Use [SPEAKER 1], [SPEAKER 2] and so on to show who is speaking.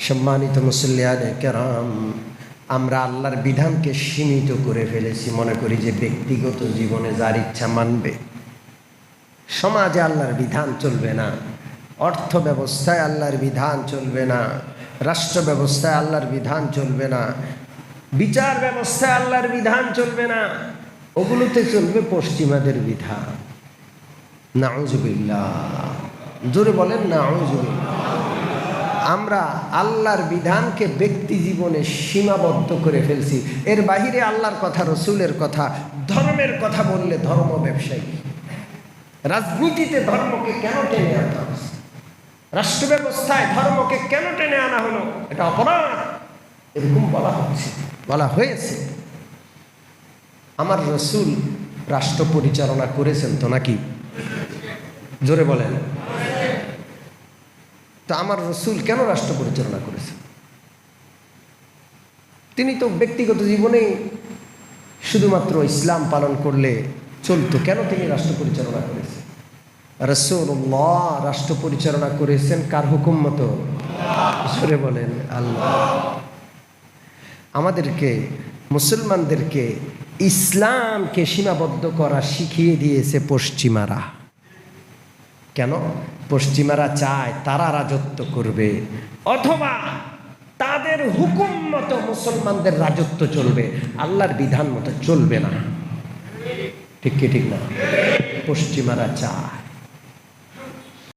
[SPEAKER 1] সম্মানিত মুসল্লিয়ান কেরাম, আমরা আল্লাহর বিধানকে সীমিত করে ফেলেছি। মনে করি যে ব্যক্তিগত জীবনে যার ইচ্ছা মানবে। সমাজে আল্লাহর বিধান চলবে না। অর্থ ব্যবস্থায় আল্লাহর বিধান চলবে না। রাষ্ট্র ব্যবস্থায় আল্লাহর বিধান চলবে না। বিচার ব্যবস্থায় আল্লাহর বিধান চলবে না। ওগুলোতে চলবে পশ্চিমাদের বিধান। নাউজুবিল্লাহ। জোরে বলেন নাউজুবিল্লাহ। আমরা আল্লাহর বিধানকে ব্যক্তি জীবনে সীমাবদ্ধ করে ফেলছি। এর বাহিরে আল্লাহর কথা, রসুলের কথা, ধর্মের কথা বললে ধর্ম ব্যবসায়ী। রাজনীতিতে ধর্মকে কেন টেনে আনতে হচ্ছে রাষ্ট্র ব্যবস্থায় ধর্মকে কেন টেনে আনা হলো? এটা অপরাধ। এরকম বলা হচ্ছে। বলা হয়েছে। আমার রসুল রাষ্ট্র পরিচালনা করেছেন তো নাকি? জোরে বলেন। তো আমার রসুল কেন রাষ্ট্র পরিচালনা করেছেন? তিনি তো ব্যক্তিগত জীবনেই শুধুমাত্র ইসলাম পালন করলে চলতো, কেন তিনি রাষ্ট্র পরিচালনা করেছেন? রসুল্লাহ রাষ্ট্র পরিচালনা করেছেন কার হুকুম মতো? সরে বলেন, আল্লাহ। আমাদেরকে, মুসলমানদেরকে ইসলামকে সীমাবদ্ধ করা শিখিয়ে দিয়েছে পশ্চিমারা। কেন? পশ্চিমারা চায় তারা রাজত্ব করবে, অথবা তাদের হুকুম মতো মুসলমানদের রাজত্ব চলবে, আল্লাহর বিধান মতো চলবে না। ঠিক কি, ঠিক না? পশ্চিমারা চায়